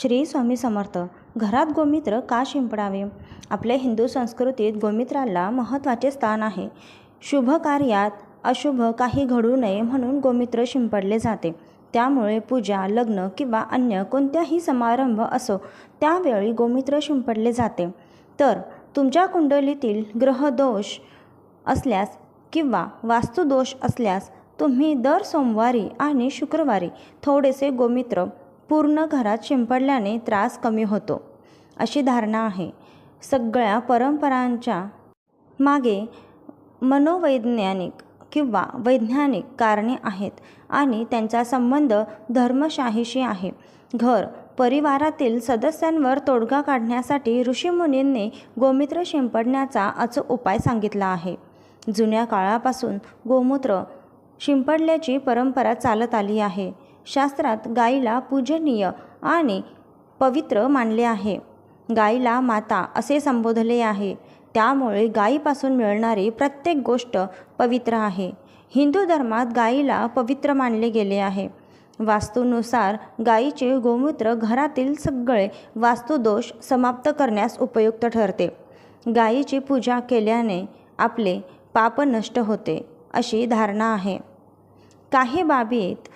श्री स्वामी समर्थ. घरात गोमित्र का शिंपडावे? आपल्या हिंदू संस्कृतीत गोमित्राला महत्त्वाचे स्थान आहे. शुभ कार्यात अशुभ काही घडू नये म्हणून गोमित्र शिंपडले जाते. त्यामुळे पूजा लग्न किंवा अन्य कोणत्याही समारंभ असो त्यावेळी गोमित्र शिंपडले जाते. तर तुमच्या कुंडलीतील ग्रहदोष असल्यास किंवा वास्तुदोष असल्यास तुम्ही दर सोमवारी आणि शुक्रवारी थोडेसे गोमित्र पूर्ण घरात शिंपडल्याने त्रास कमी होतो अशी धारणा आहे. सगळ्या परंपरांच्या मागे मनोवैज्ञानिक किंवा वैज्ञानिक कारणे आहेत आणि त्यांचा संबंध धर्मशाहीशी आहे. घर परिवारातील सदस्यांवर तोडगा काढण्यासाठी ऋषीमुनींनी गोमित्र शिंपडण्याचा अचूक उपाय सांगितला आहे. जुन्या काळापासून गोमूत्र शिंपडल्याची परंपरा चालत आली आहे. शास्त्रात गाईला पूजनीय आणि पवित्र मानले आहे. गाईला माता असे संबोधले आहे. त्यामुळे गायीपासून मिळणारी प्रत्येक गोष्ट पवित्र आहे. हिंदू धर्मात गाईला पवित्र मानले गेले आहे. वास्तूनुसार गाईचे गोमूत्र घरातील सगळे वास्तुदोष समाप्त करण्यास उपयुक्त ठरते. गायीची पूजा केल्याने आपले पाप नष्ट होते अशी धारणा आहे. काही बाबीत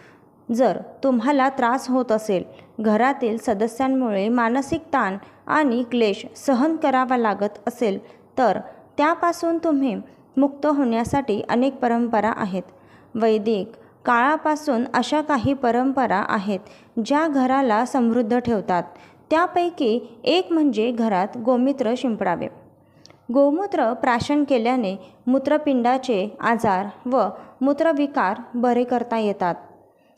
जर तुम्हाला त्रास होत असेल घरातील सदस्यांमुळे मानसिक ताण आणि क्लेश सहन करावा लागत असेल तर त्यापासून तुम्ही मुक्त होण्यासाठी अनेक परंपरा आहेत. वैदिक काळापासून अशा काही परंपरा आहेत ज्या घराला समृद्ध ठेवतात. त्यापैकी एक म्हणजे घरात गोमित्र शिंपडावे. गोमूत्र प्राशन केल्याने मूत्रपिंडाचे आजार व मूत्रविकार बरे करता येतात.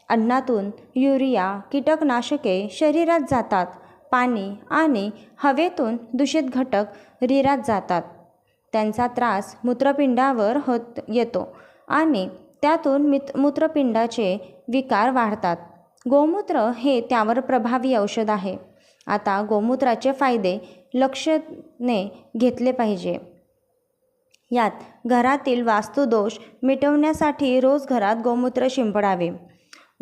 अन्नातून युरिया कीटकनाशके शरीरात जातात पाणी आणि हवेतून दूषित घटक रिरात जातात. त्यांचा त्रास मूत्रपिंडावर होत येतो आणि त्यातून मित मूत्रपिंडाचे विकार वाढतात. गोमूत्र हे त्यावर प्रभावी औषध आहे. आता गोमूत्राचे फायदे लक्षणे घेतले पाहिजे. यात घरातील वास्तुदोष मिटवण्यासाठी रोज घरात गोमूत्र शिंपडावे.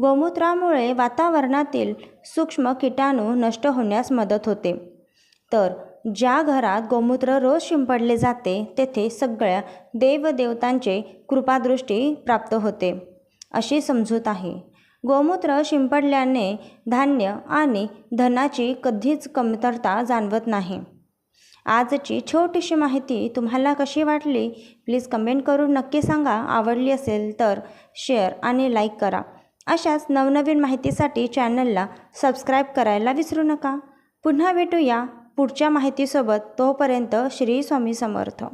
गोमूत्रामुळे वातावरणातील सूक्ष्म किटाणू नष्ट होण्यास मदत होते. तर ज्या घरात गोमूत्र रोज शिंपडले जाते तेथे सगळ्या देवदेवतांचे कृपादृष्टी प्राप्त होते अशी समजूत आहे. गोमूत्र शिंपडल्याने धान्य आणि धनाची कधीच कमतरता जाणवत नाही. आजची छोटीशी माहिती तुम्हाला कशी वाटली प्लीज कमेंट करून नक्की सांगा. आवडली असेल तर शेअर आणि लाईक करा. अशाच नवनवीन माहितीसाठी चॅनलला सबस्क्राईब करायला विसरू नका. पुन्हा भेटूया पुढच्या माहितीसोबत तोपर्यंत श्री स्वामी समर्थ.